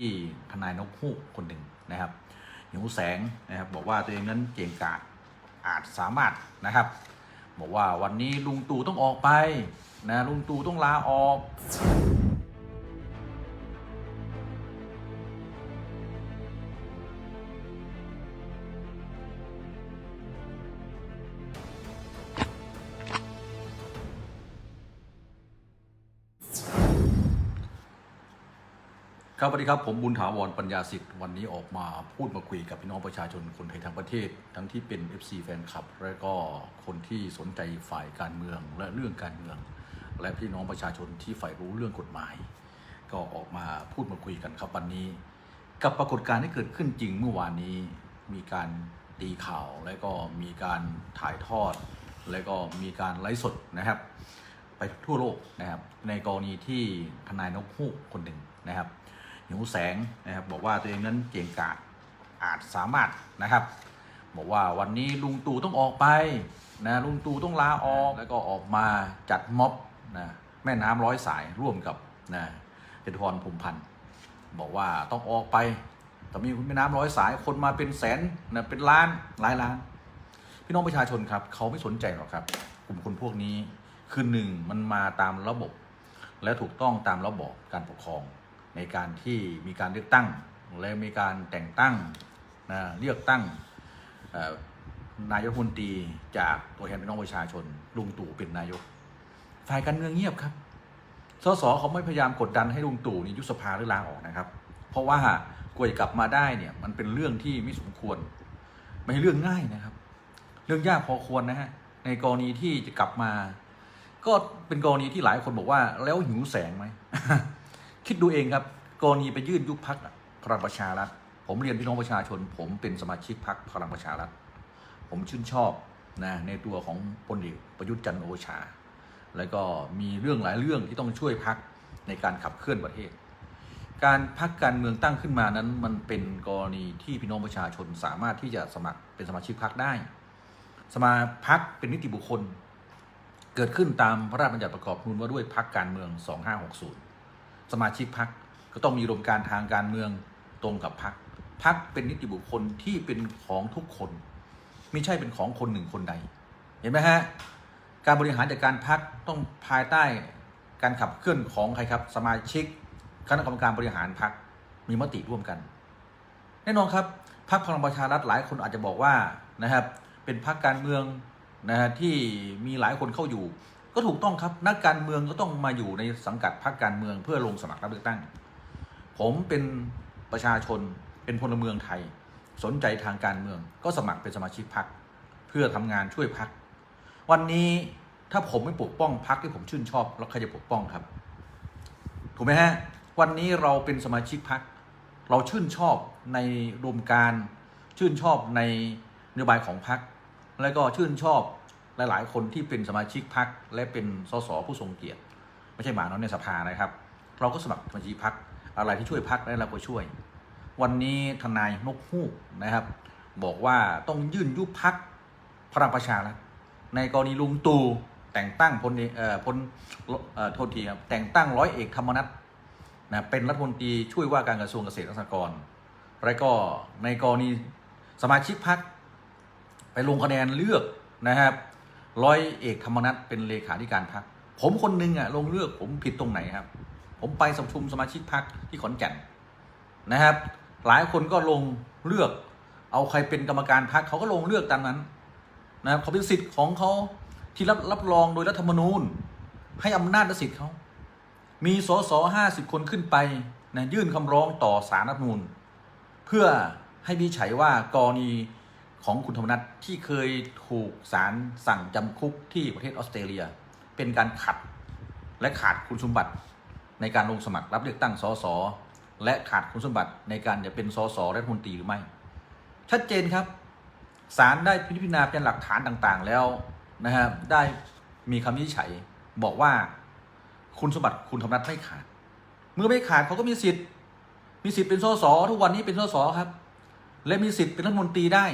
ที่ทนายนกฮูกคนหนึ่งนะครับหิวแสงนะครับบอกว่าตัวเองนั้นเก่งกาจอาจสามารถนะครับ บอกว่าวันนี้ลุงตู่ต้องออกไปนะลุงตู่ต้องลาออก ครับสวัสดีครับ ผมบุญถาวรปัญญาสิทธิ์วันนี้ออกมาพูดมาคุยกับพี่น้องประชาชนคนไทยทั้งประเทศ ทั้งที่เป็น FC แฟนคลับ และก็คนที่สนใจฝ่ายการเมืองและเรื่องการเมือง และพี่น้องประชาชนที่ใฝ่รู้เรื่องกฎหมาย ก็ออกมาพูดมาคุยกันครับวันนี้ กับปรากฏการณ์ที่เกิดขึ้นจริงเมื่อวานนี้มีการตีข่าว และก็มีการถ่ายทอด และก็มีการไลฟ์สดนะครับ ไปทั่วโลกนะครับในกรณีที่ทนายนกฮูกคนหนึ่งนะครับ หิวแสงนะครับบอกว่าตัวเองนั้นเก่งกาจอาจสามารถนะครับ บอกว่าวันนี้ลุงตู่ต้องออกไปนะลุงตู่ต้องลาออกแล้วก็ออกมาจัดม็อบนะแม่น้ำร้อยสายร่วมกับนะเจตุพรพรมพันธ์บอกว่าต้องออกไปแต่มีแม่น้ำร้อยสายคนมาเป็นแสนนะเป็นล้านหลายล้าน พี่น้องประชาชนครับเขาไม่สนใจหรอกครับ กลุ่มคนพวกนี้คือหนึ่งมันมาตามระบบ และถูกต้องตามระบบการปกครอง ในการที่มีการเลือกตั้ง และมีการแต่งตั้งนะเลือกตั้งนายกมนตรีจากตัวแทนพี่น้องประชาชนลุงตู่เป็นนายก ฝ่ายการเมืองเงียบครับสสเขาไม่พยายามกดดันให้ลุงตู่นี่ยุบสภาหรือลาออกนะครับ เพราะว่ากว่าจะกลับมาได้เนี่ยมันเป็นเรื่องที่ไม่สมควร ไม่ใช่เรื่องง่ายนะครับ เรื่องยากพอควรนะฮะในกรณีที่จะกลับมา ก็เป็นกรณีที่หลายคนบอกว่าแล้วหิวแสงไหม คิดดูเองครับกรณีไปยื่นยุบพักพลังประชารัฐผมเรียนพี่น้องประชาชน ผมเป็นสมาชิกพักพลังประชารัฐผมชื่นชอบนะในตัวของพลเอกประยุทธ์จันทร์โอชา แล้วก็มีเรื่องหลายเรื่องที่ต้องช่วยพักในการขับเคลื่อนประเทศ การพักการเมืองตั้งขึ้นมานั้น มันเป็นกรณีที่พี่น้องประชาชนสามารถที่จะสมัครเป็นสมาชิกพักได้ สมาพักเป็นนิติบุคคล เกิดขึ้นตามพระราชบัญญัติประกอบรัฐธรรมนูญว่าด้วยพักการเมือง 2560 สมาชิกพักก็ต้องมีอุดมการทางการเมืองตรงกับพักพักเป็นนิติบุคคลที่เป็นของทุกคน ไม่ใช่เป็นของคนหนึ่งคนใด เห็นไหมฮะ การบริหารจัดการพักต้องภายใต้การขับเคลื่อนของใครครับ สมาชิกคณะกรรมการบริหารพักมีมติร่วมกัน แน่นอนครับพรรคพลังประชารัฐหลายคนอาจจะบอกว่านะครับ เป็นพรรคการเมืองนะฮะที่มีหลายคนเข้าอยู่ ก็ถูกต้องครับนักการเมืองก็ต้องมาอยู่ในสังกัดพรรคการเมืองเพื่อลงสมัครรับเลือกตั้ง ผมเป็นประชาชนเป็นพลเมืองไทย สนใจทางการเมือง ก็สมัครเป็นสมาชิกพรรคเพื่อทำงานช่วยพรรควันนี้ถ้าผมไม่ปกป้องพรรคที่ผมชื่นชอบแล้วใครจะปกป้องครับ ถูกไหมฮะวันนี้เราเป็นสมาชิกพรรคเราชื่นชอบในรวมการชื่นชอบในนโยบายของพรรคและก็ชื่นชอบ หลาย ๆ คนที่เป็นสมาชิกพรรคและเป็นสสผู้ทรงเกียรติ ไม่ใช่หมาน้อยในสภานะครับ เราก็สมัครสมาชิกพรรคอะไรที่ช่วยพรรคได้เราก็ช่วย วันนี้ทนายนกฮูกนะครับ บอกว่าต้องยื่นยุบพักพลังประชารัฐในกรณีลุงตู่แต่งตั้งพลเอกเอ่อพลเอ่อโทษทีครับแต่งตั้งร้อยเอกธรรมนัฐนะเป็นรัฐมนตรีช่วยว่าการกระทรวงเกษตรและสหกรณ์และก็ในกรณีสมาชิกพักไปลงคะแนนเลือกนะครับ ร้อยเอกธรรมนัฐเป็นเลขาธิการพักผมคนหนึงอะลงเลือกผมผิดตรงไหนครับ ผมไปสัมชุมสมาชิกพักที่ขอนแก่นนะครับ หลายคนก็ลงเลือก เอาใครเป็นกรรมการพรรคเขาก็ลงเลือกตามนั้นนะครับเขาเป็นสิทธิ์ของเขาที่รับรับรองโดยรัฐธรรมนูญ ให้อำนาจและสิทธิ์เขามีสสห้าสิบคนขึ้นไปนะยื่นคำร้องต่อสารรัฐมนูญเพื่อให้วิจฉัยว่ากรณี ของคุณธรรมนัฐที่เคยถูกศาลสั่งจำคุกที่ประเทศออสเตรเลีย เป็นการขัดและขาดคุณสมบัติในการลงสมัครรับเลือกตั้งสสและขาดคุณสมบัติในการจะเป็นสสรัฐมนตรีหรือไม่ ชัดเจนครับศาลได้พิจารณาเป็นหลักฐานต่างๆแล้วนะครับได้มีคำวินิจฉัยบอกว่าคุณสมบัติคุณธรรมนัฐไม่ขาด เมื่อไม่ขาดเขาก็มีสิทธิ์ มีสิทธิ์เป็นสสทุกวันนี้เป็นสสครับ และมีสิทธิ์เป็นรัฐมนตรีได้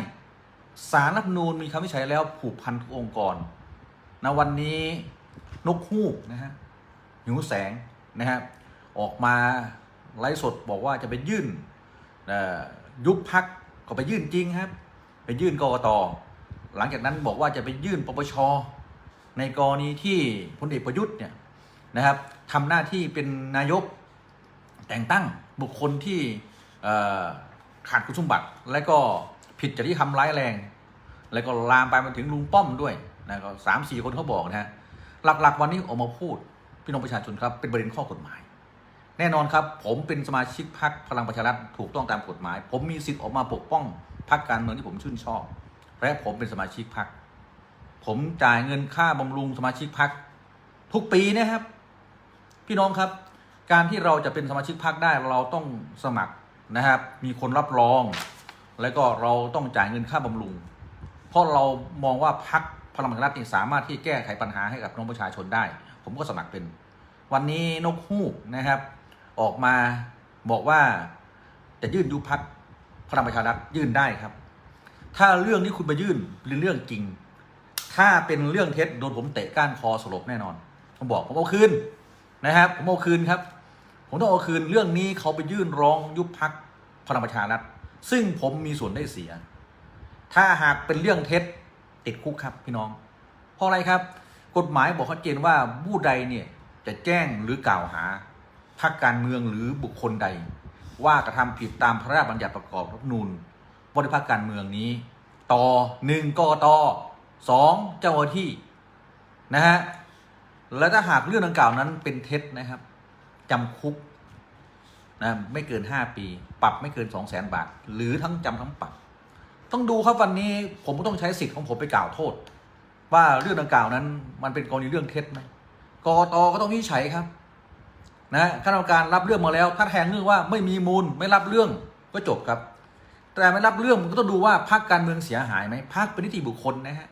ศาลรัฐนูญมีคำวิจัยแล้วผูกพันทุกองค์กรนะวันนี้นกฮูกนะฮะหิวแสงนะครับออกมาไลฟ์สดบอกว่าจะไปยื่นยุบพักก็ไปยื่นจริงครับ ไปยื่นกรกตหลังจากนั้นบอกว่าจะไปยื่นปปชในกรณีที่พลเอกประยุทธ์เนี่ยนะครับทำหน้าที่เป็นนายกแต่งตั้งบุคคลที่ขาดคุณสมบัติและก็ ผิดจริยธรรมร้ายแรง แล้วก็ลามไปมาถึงลุงป้อมด้วยนะก็สามสี่คนเขาบอกนะฮะหลักๆ วันนี้ออกมาพูดพี่น้องประชาชนครับเป็นประเด็นข้อกฎหมาย แน่นอนครับ ผมเป็นสมาชิกพรรคพลังประชารัฐถูกต้องตามกฎหมาย ผมมีสิทธิ์ออกมาปกป้องพรรคการเมืองที่ผมชื่นชอบ และผมเป็นสมาชิกพรรคผมจ่ายเงินค่าบำรุงสมาชิกพรรคทุกปีนะครับ พี่น้องครับ การที่เราจะเป็นสมาชิกพรรคได้เราต้องสมัครนะครับ มีคนรับรอง แล้วก็เราต้องจ่ายเงินค่าบำรุง เพราะเรามองว่าพรรคพลังประชารัฐนี่สามารถที่แก้ไขปัญหาให้กับน้องประชาชนได้ ผมก็สมัครเป็น วันนี้นกฮูกนะครับ ออกมาบอกว่าจะยื่นยุบพักพลังประชารัฐยื่นได้ครับ ถ้าเรื่องนี้คุณไปยื่นเป็นเรื่องจริง ถ้าเป็นเรื่องเท็จโดนผมเตะก้านคอสลบแน่นอนผมบอกผมเอาคืนนะครับ ผมเอาคืนครับ ผมต้องเอาคืนเรื่องนี้เขาไปยื่นร้องยุบพักพลังประชารัฐ ซึ่งผมมีส่วนได้เสีย ถ้าหากเป็นเรื่องเท็จติดคุกครับพี่น้อง เพราะอะไรครับ กฎหมายบอกชัดเจนว่าผู้ใดเนี่ยจะแจ้งหรือกล่าวหาพรรคการเมืองหรือบุคคลใด ว่ากระทำผิดตามพระราชบัญญัติประกอบรัฐนูญบริพรรคการเมืองนี้ ต่อหนึ่งกตสองเจ้าหน้าที่นะฮะและถ้าหากเรื่องดังกล่าวนั้นเป็นเท็จนะครับจำคุก นะไม่เกิน 5 ปี ปรับไม่เกิน 2 0 0แสนบาท หรือทั้งจำทั้งปรับ ต้องดูครับวันนี้ผมต้องใช้สิทธิ์ของผมไปกล่าวโทษ ว่าเรื่องดังกล่าวนั้น มันเป็นกรณีเรื่องเท็จไหมกตก็ต้องวิจัยครับนะคณะกรรมการรับเรื่องมาแล้ว ถ้าแทงเรื่องว่าไม่มีมูลไม่รับเรื่องก็จบครับ แต่ไม่รับเรื่องมันก็ต้องดูว่าพรรคการเมืองเสียหายไหมพรรคเป็นนิติบุคคลนะฮะ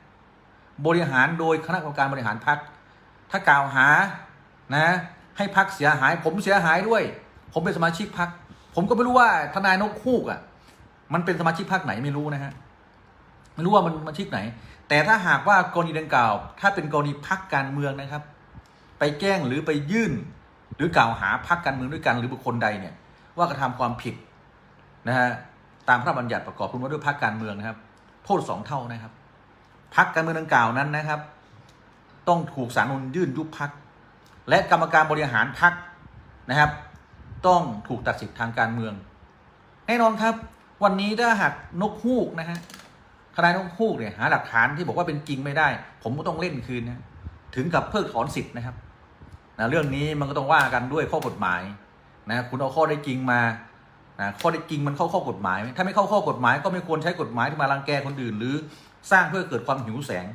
บริหารโดยคณะกรรมการบริหารพรรคถ้ากล่าวหานะให้พรรคเสียหายผมเสียหายด้วย ผมเป็นสมาชิกพรรคผมก็ไม่รู้ว่าทนายนกฮูกอะ มันเป็นสมาชิกพรรคไหนไม่รู้นะฮะ ไม่รู้ว่ามันสมาชิกไหน แต่ถ้าหากว่ากรณีดังกล่าว ถ้าเป็นกรณีพรรคการเมืองนะครับ ไปแจ้งหรือไปยื่น หรือกล่าวหาพรรคการเมืองด้วยกันหรือบุคคลใดเนี่ย ว่ากระทำความผิดนะฮะตามพระบัญญัติประกอบคุณว่าด้วยพรรคการเมืองนะครับ โทษสองเท่านะครับพรรคการเมืองดังกล่าวนั้นนะครับ ต้องถูกศาลนุนยื่นยุบพรรคและกรรมการบริหารพรรคนะครับ ต้องถูกตัดสิทธิ์ทางการเมือง แน่นอนครับ วันนี้ถ้าหากนกฮูกนะฮะทนายนกฮูกเนี่ยหาหลักฐานที่บอกว่าเป็นจริงไม่ได้ ผมก็ต้องเล่นคืนนะถึงกับเพิกถอนสิทธิ์นะครับนะเรื่องนี้มันก็ต้องว่ากันด้วยข้อกฎหมายนะคุณเอาข้อได้จริงมานะข้อได้จริงมันเข้าข้อกฎหมายไหมถ้าไม่เข้าข้อกฎหมายก็ไม่ควรใช้กฎหมายที่มารังแกคนอื่น หรือสร้างเพื่อเกิดความหิวแสง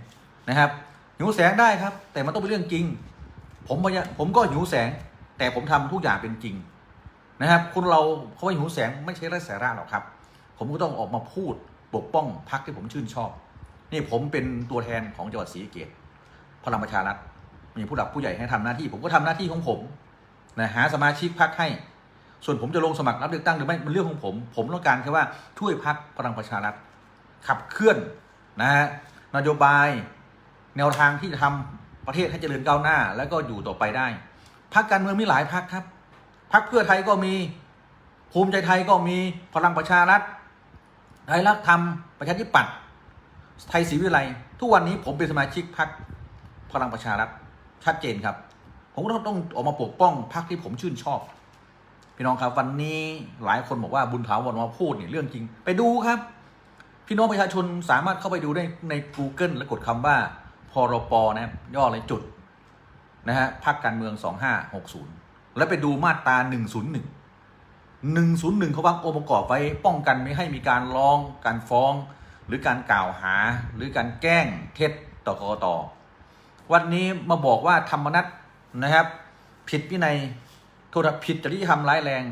นะครับ หิวแสงได้ครับ แต่มันต้องเป็นเรื่องจริง ผมพยายามผมก็หิวแสง แต่ผมทำทุกอย่างเป็นจริง นะครับคนเราเขาว่หิวแสงไม่ใช่ไร้สาระหรอกครับ ผมก็ต้องออกมาพูดปกป้องพรรคที่ผมชื่นชอบ นี่ผมเป็นตัวแทนของจังหวัดศรีเกษพลังประชารัฐมีผู้หลักผู้ใหญ่ให้ทำหน้าที่ ผมก็ทำหน้าที่ของผมนะหาสมาชิกพรรคให้ ส่วนผมจะลงสมัครรับเลือกตั้งหรือไม่มันเรื่องของผม ผมต้องการแค่ว่าช่วยพรรคพลังประชารัฐขับเคลื่อนนะฮะนโยบาย แนวทางที่จะทำประเทศให้เจริญก้าวหน้า แล้วก็อยู่ต่อไปได้พรรคการเมืองมีหลายพรรคครับ พรรคเพื่อไทยก็มี ภูมิใจไทยก็มีพลังประชารัฐไทยรักธรรมประชาธิปัตย์ไทยศรีวิไลทุกวันนี้ผมเป็นสมาชิกพรรคพลังประชารัฐชัดเจนครับ ผมก็ต้องออกมาปกป้องพรรคที่ผมชื่นชอบ พี่น้องครับวันนี้หลายคนบอกว่าบุญถาวรมาพูดเนี่ยเรื่องจริง ไปดูครับ พี่น้องประชาชนสามารถเข้าไปดูได้ใน Google แล้วกดคำว่าพรปนะย่อเลยจุดนะฮะพรรคการเมือง 2560 แล้วไปดูมาตรา 101 101 เขาวางองค์ประกอบไว้ป้องกันไม่ให้มีการร้อง การฟ้อง หรือการกล่าวหา หรือการแกล้งเท็จต่อกกตวันนี้มาบอกว่าธรรมนัตนะครับ ผิดวินัยโทษผิดจริยธรรมร้ายแรง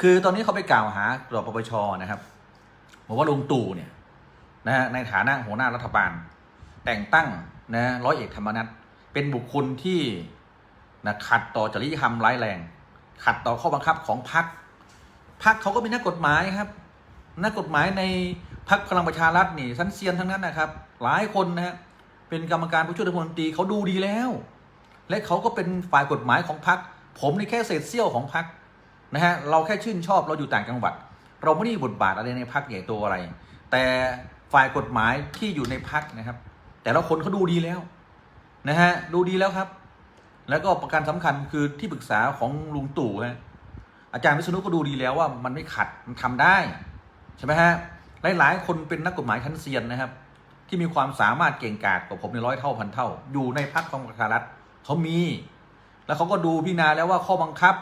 คือตอนนี้เขาไปกล่าวหาต่อปปชนะครับบอกว่าลุงตู่เนี่ยนะฮะในฐานะหัวหน้ารัฐบาล แต่งตั้งนะร้อยเอกธรรมนัตเป็นบุคคลที่ นะขัดต่อจริยธรรมร้ายแรง ขัดต่อข้อบังคับของพรรคพรรคเขาก็เป็นนักกฎหมายครับ นักกฎหมายในพรรคพลังประชารัฐนี่สันเซียนทั้งนั้นนะครับ หลายคนนะฮะเป็นกรรมการผู้ช่วยรัฐมนตรีเขาดูดีแล้ว และเขาก็เป็นฝ่ายกฎหมายของพรรคผมนี่แค่เศษเสี้ยวของพรรคนะฮะเราแค่ชื่นชอบเราอยู่ต่างจังหวัด เราไม่ได้มีบทบาทอะไรในพักใหญ่โตอะไร แต่ฝ่ายกฎหมายที่อยู่ในพักนะครับ แต่ละคนเขาดูดีแล้วนะฮะดูดีแล้วครับ แล้วก็ประการสำคัญคือที่ปรึกษาของลุงตู่ฮะอาจารย์วิษณุก็ดูดีแล้วว่ามันไม่ขัดมันทำได้ใช่ไหมฮะหลายๆ คนเป็นนักกฎหมายชั้นเซียนนะครับ ที่มีความสามารถเก่งกาจกว่าผมในร้อยเท่าพันเท่า อยู่ในพักของประชารัฐเขามี แล้วเขาก็ดูพิจารณาแล้วว่าข้อบังคับ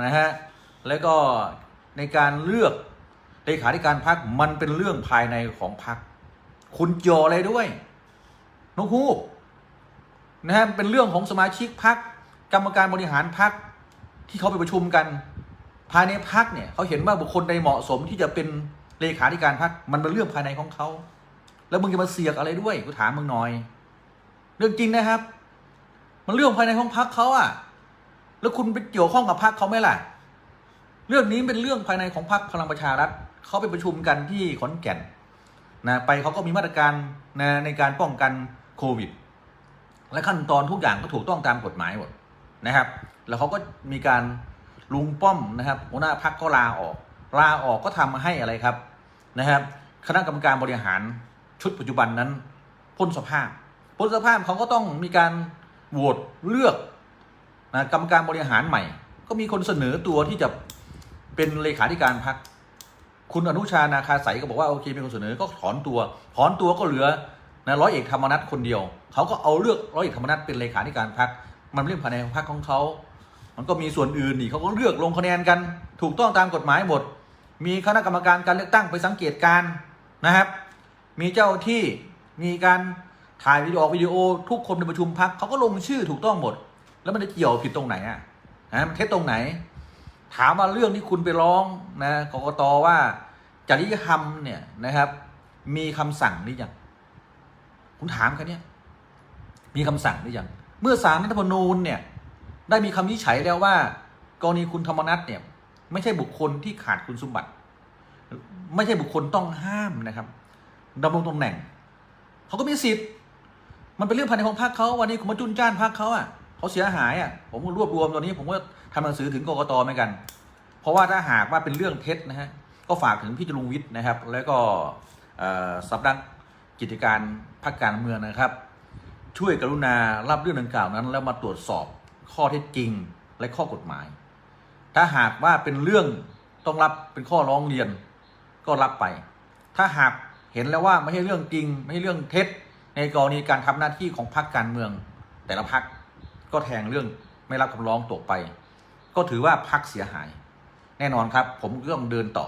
นะฮะแล้วก็ในการเลือกเลขาธิการพักมันเป็นเรื่องภายในของพักคุณเกี่ยวอะไรด้วยนกฮูก นะฮะเป็นเรื่องของสมาชิกพักกรรมการบริหารพักที่เขาไปประชุมกัน ภายในพักเนี่ยเขาเห็นว่าบุคคลใดเหมาะสมที่จะเป็นเลขาธิการพักมันเป็นเรื่องภายในของเขาแล้วมึงจะมาเสียกอะไรด้วยกูถามมึงหน่อย เรื่องจริงนะครับ มันเรื่องภายในของพักเขาอะแล้วคุณไปเกี่ยวข้องกับพักเขาไหมล่ะ เรื่องนี้เป็นเรื่องภายในของพรรคพลังประชารัฐเขาไปประชุมกันที่ขอนแก่นนะไปเขาก็มีมาตรการนะในการป้องกันโควิด และขั้นตอนทุกอย่างก็ถูกต้องตามกฎหมายหมดนะครับ แล้วเขาก็มีการลุงป้อมนะครับหัวหน้าพักก็ลาออก ลาออกก็ทำให้อะไรครับนะครับ คณะกรรมการบริหารชุดปัจจุบันนั้นพ้นสภาพพ้นสภาพเขาก็ต้องมีการโหวตเลือกนะกรรมการบริหารใหม่ ก็มีคนเสนอตัวที่จะเป็นเลขาธิการพักคุณอนุชานาคาใสก็บอกว่าโอเคเป็นคนเสนอก็ถอนตัว ถอนตัวก็เหลือ นะร้อยเอกธรรมนัฐคนเดียวเขาก็เอาเลือกร้อยเอกธรรมนัฐเป็นเลขาธิการพักมันเรื่องภายในของพักของเขา มันก็มีส่วนอื่นนี่เขาก็เลือกลงคะแนนกัน ถูกต้องตามกฎหมายหมด มีคณะกรรมการการเลือกตั้งไปสังเกตการนะครับ มีเจ้าที่มีการถ่ายวิดีโอวิดีโอ ทุกคนในประชุมพักเขาก็ลงชื่อถูกต้องหมด แล้วมันจะเกี่ยวผิดตรงไหนอะนะมันเท็จตรงไหน ถามว่าเรื่องที่คุณไปร้องนะกกตว่าจริยธรรมเนี่ยนะครับ มีคำสั่งหรือยัง คุณถามแค่เนี้ยมีคำสั่งหรือยัง เมื่อศาลรัฐธรรมนูญเนี่ย ได้มีคำวินิจฉัยแล้วว่า กรณีคุณธรรมนัฐเนี่ย ไม่ใช่บุคคลที่ขาดคุณสมบัติ ไม่ใช่บุคคลต้องห้ามนะครับดำรงตำแหน่งเขาก็มีสิทธิ์ มันเป็นเรื่องภายในของพรรคเขาวันนี้คุณมาจุนจ้านพรรคเขาอะเขาเสียหายอะผมรวบรวมตัวนี้ ผมก็ทำหนังสือถึงกรกตเหมือนกัน เพราะว่าถ้าหากว่าเป็นเรื่องเท็จนะฮะก็ฝากถึงพี่จรุงวิทย์นะครับ แล้วก็เอ่อสำนักกิจการ พรรคการเมืองนะครับ ช่วยกรุณารับเรื่องดังกล่าวนั้น แล้วมาตรวจสอบข้อเท็จจริงและข้อกฎหมาย ถ้าหากว่าเป็นเรื่องต้องรับเป็นข้อร้องเรียนก็รับไป ถ้าหากเห็นแล้วว่าไม่ใช่เรื่องจริง ไม่ใช่เรื่องเท็จ ในกรณีการทำหน้าที่ของพรรคการเมือง แต่ละพรรคก็แทงเรื่องไม่รับคำร้องตกไป ก็ถือว่าพรรคเสียหาย แน่นอนครับ ผมก็ต้องเดินต่อ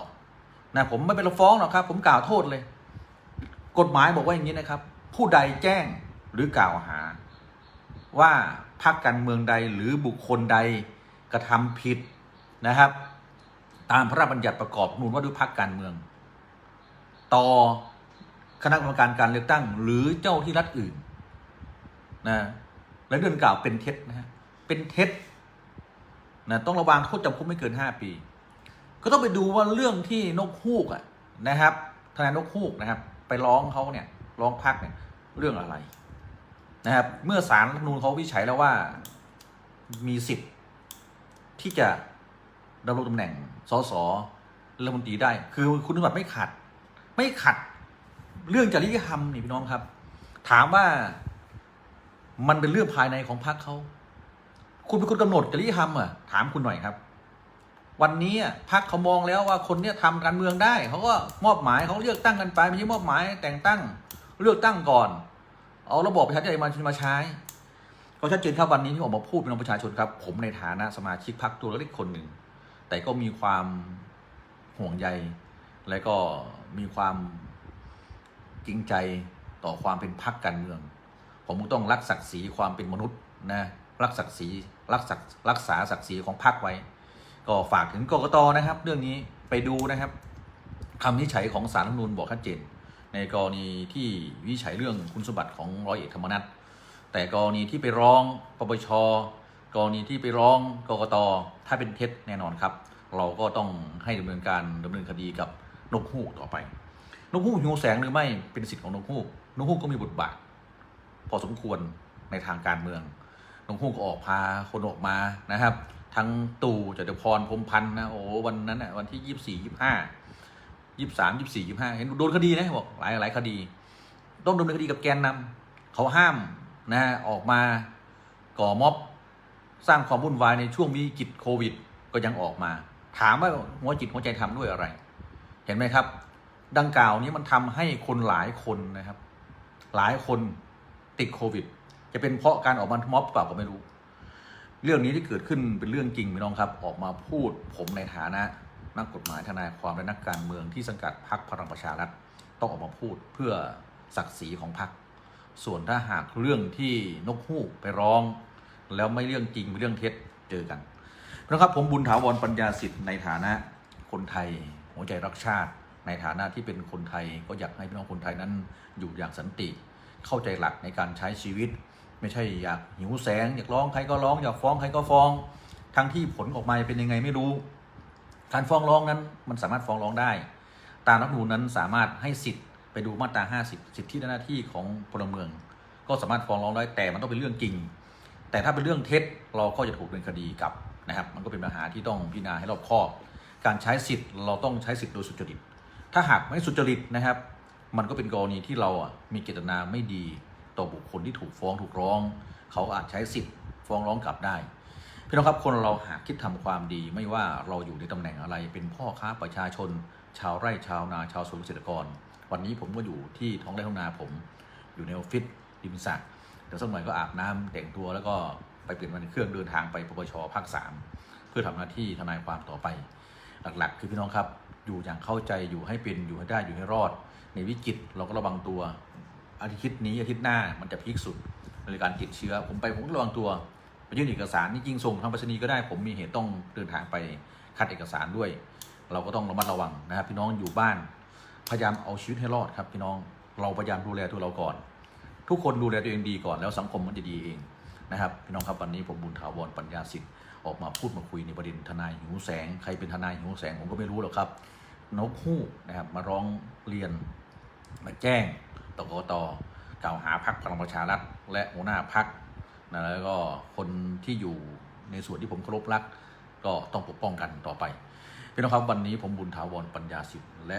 นะผมไม่เป็นฟ้องหรอกครับ ผมกล่าวโทษเลย กฎหมายบอกว่าอย่างนี้นะครับ ผู้ใดแจ้งหรือกล่าวหา ว่าพรรคการเมืองใดหรือบุคคลใดกระทำผิดนะครับ ตามพระราชบัญญัติประกอบนูญว่าด้วยพรรคการเมือง ต่อคณะกรรมการการเลือกตั้ง หรือเจ้าที่รัฐอื่นนะและเรื่องกล่าวเป็นเท็จนะฮะเป็นเท็จนะต้องระวังโทษจำคุกไม่เกินห้าปี ก็ต้องไปดูว่าเรื่องที่นกฮูกอะนะครับทนายนกฮูกนะครับ ไปร้องเขาเนี่ยร้องพักเนี่ย เรื่องอะไรนะครับ เมื่อศาลรัฐนูญเขาวิจัยแล้วว่ามีสิทธิ์ที่จะดำรงตำแหน่งสสรัฐมนตรีได้ คือคุณสมบัติไม่ขัด ไม่ขัด เรื่องจริยธรรมนี่พี่น้องครับ ถามว่ามันเป็นเรื่องภายในของพรรคเขา คุณเป็นคนกำหนดจริยธรรมเหรอะถามคุณหน่อยครับ วันนี้พรรคเขามองแล้วว่าคนเนี้ยทำการเมืองได้ เขาก็มอบหมายเขาเลือกตั้งกันไปไม่ใช่มอบหมายแต่งตั้ง เลือกตั้งก่อน เอาระบบประชาธิปไตยมามาใช้ ก็ชัดเจนครับวันนี้ที่ออกมาพูดเป็นประชาชนครับ ผมในฐานะสมาชิกพรรคตัวเล็กคนหนึ่ง แต่ก็มีความห่วงใย และก็มีความจริงใจต่อความเป็นพรรคการเมือง ผมต้องรักศักดิ์ศรีความเป็นมนุษย์นะรักศักดิ์ศรีรักศักรักษาศักดิ์ศรีของพรรคไว้ ก็ฝากถึงกกตนะครับ เรื่องนี้ไปดูนะครับคำวินิจฉัยของศาลรัฐมนูญบอกชัดเจน ในกรณีที่วิจัยเรื่องคุณสมบัติของร้อยเอกธรรมนัฐแต่กรณีที่ไปร้องปปชกรณีที่ไปร้องกกตถ้าเป็นเท็จแน่นอนครับ เราก็ต้องให้ดำเนินการดำเนินคดีกับนกฮูกต่อไป นกฮูกหิวแสงหรือไม่เป็นสิทธิ์ของนกฮูกนกฮูกก็มีบทบาท พอสมควรในทางการเมืองนกฮูกก็ออกพาคนออกมานะครับ ทั้งตู่จตุพรพรมพันธ์นะโอ้วันนั้นอะวันที่ยี่สี่ยี่ห้า ยี่สามยี่สี่ยี่ห้าเห็นโดนคดีนะบอกหลายหลายคดี ต้องดำเนินคดีกับแกนนำเขาห้ามนะฮะออกมาก่อม็อบสร้างความวุ่นวายในช่วงมีกิจโควิด ก็ยังออกมา ถามว่าหัวจิตหัวใจทำด้วยอะไร เห็นไหมครับ ดังกล่าวนี้มันทำให้คนหลายคนนะครับ หลายคนติดโควิด จะเป็นเพราะการออกมาม็อบเปล่าก็ไม่รู้ เรื่องนี้ที่เกิดขึ้นเป็นเรื่องจริงพี่น้องครับ ออกมาพูดผมในฐานะ นักกฎหมายทนายความและนักการเมืองที่สังกัดพรรคพลังประชารัฐต้องออกมาพูดเพื่อศักดิ์ศรีของพรรคส่วนถ้าหากเรื่องที่นกฮูกไปร้อง แล้วไม่เรื่องจริงเป็นเรื่องเท็จเจอกันนะครับผมบุญถาวรปัญญาสิทธิ์ในฐานะคนไทย หัวใจรักชาติ ในฐานะที่เป็นคนไทยก็อยากให้พี่น้องคนไทยนั้นอยู่อย่างสันติ เข้าใจหลักในการใช้ชีวิต ไม่ใช่อยากหิวแสง อยากร้องใครก็ร้องอยากฟ้องใครก็ฟ้อง ทั้งที่ผลออกมาเป็นยังไงไม่รู้ การฟ้องร้องนั้นมันสามารถฟ้องร้องได้ ตามรัฐธรรมนูญนั้นสามารถให้สิทธิ์ไปดูมาตรา 50 สิทธิและหน้าที่ของพลเมือง ก็สามารถฟ้องร้องได้แต่มันต้องเป็นเรื่องจริง แต่ถ้าเป็นเรื่องเท็จเราก็จะถูกดำเนินคดีกลับนะครับ มันก็เป็นปัญหาที่ต้องพิจารณาให้รอบคอบ การใช้สิทธิ์เราต้องใช้สิทธิ์โดยสุจริต ถ้าหากไม่สุจริตนะครับ มันก็เป็นกรณีที่เราอะมีเจตนาไม่ดีต่อบุคคลที่ถูกฟ้องถูกร้อง เขาอาจใช้สิทธิ์ฟ้องร้องกลับได้ พี่น้องครับคนเราหากคิดทำความดีไม่ว่าเราอยู่ในตำแหน่งอะไรเป็นพ่อค้าประชาชน ชาวไร่ชาวนาชาวสวนเกษตรกร วันนี้ผมก็อยู่ที่ท้องไร่ท้องนาผม อยู่ในออฟฟิศริมสระเดี๋ยวสักหน่อยก็อาบน้ำแต่งตัวแล้วก็ไปเปลี่ยนวันเครื่องเดินทางไปปปชภาคสามเพื่อทำหน้าที่ทนายความต่อไป หลักๆ คือพี่น้องครับ อยู่อย่างเข้าใจอยู่ให้เป็นอยู่ให้ได้อยู่ให้รอด ในวิกฤตเราก็ระวังตัวอาทิตย์นี้อาทิตย์หน้ามันจะพีคสุดในการติดเชื้อ ผมไปผมระวังตัว ยื่นเอกสารนี่จริงส่งทางไปรษณีย์ก็ได้ ผมมีเหตุต้องเดินทางไปคัดเอกสารด้วย เราก็ต้องระมัดระวังนะครับพี่น้องอยู่บ้าน พยายามเอาชีวิตให้รอดครับ พี่น้องเราพยายามดูแลตัวเราก่อน ทุกคนดูแลตัวเองดีก่อนแล้วสังคมมันจะดีเองนะครับพี่น้องครับวันนี้ผมบุญถาวรปัญญาสิทธิ์ออกมาพูดมาคุยในประเด็นทนายหิวแสง ใครเป็นทนายหิวแสงผมก็ไม่รู้หรอกครับนกฮูกนะครับมาร้องเรียนมาแจ้งตกตกล่าวหาพักพลังประชารัฐและหัวหน้าพัก นะแล้วก็คนที่อยู่ในส่วนที่ผมเคารพรัก ก็ต้องปกป้องกันต่อไปพี่น้องครับวันนี้ผมบุญถาวรปัญญาสิทธิ์และ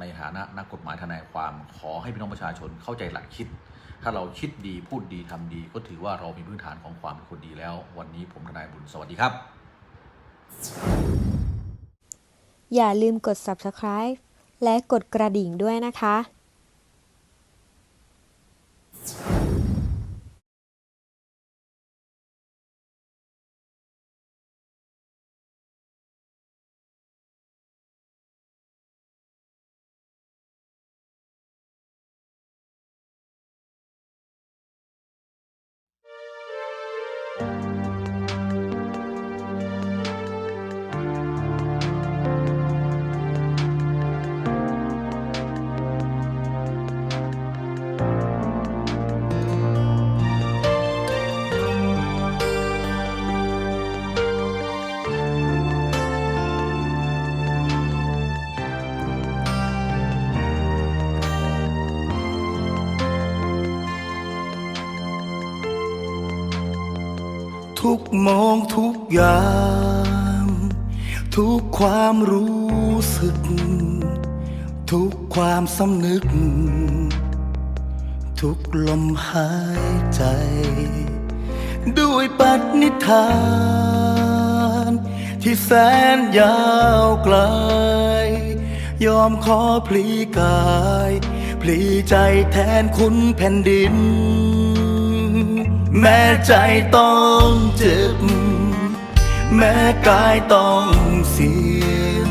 ในฐานะนักกฎหมายทนายความขอให้พี่น้องประชาชนเข้าใจหลักคิด ถ้าเราคิดดีพูดดีทำดี ก็ถือว่าเรามีพื้นฐานของความเป็นคนดีแล้ว วันนี้ผมทนายบุญสวัสดีครับ อย่าลืมกด subscribe และกดกระดิ่งด้วยนะคะ ทุกมองทุกยางทุกความรู้สึก ทุกความสำนึก ทุกลมหายใจ ด้วยปณิธาน ที่แสนยาวไกล ยอมขอพลีกาย พลีใจแทนคุณแผ่นดิน แม้ใจต้องเจ็บ แม้กายต้องเสียง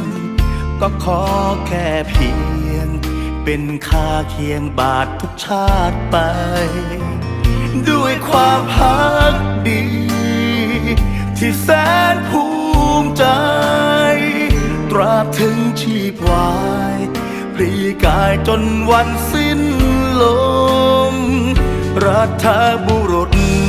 ก็ขอแค่เพียงเป็นค่าเคียงบาททุกชาติไป ด้วยความพักดี ที่แสนภูมิใจ ตราบถึงชีพวายพลีกายจนวันสิ้นลมรัฐบุรุษ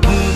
ษ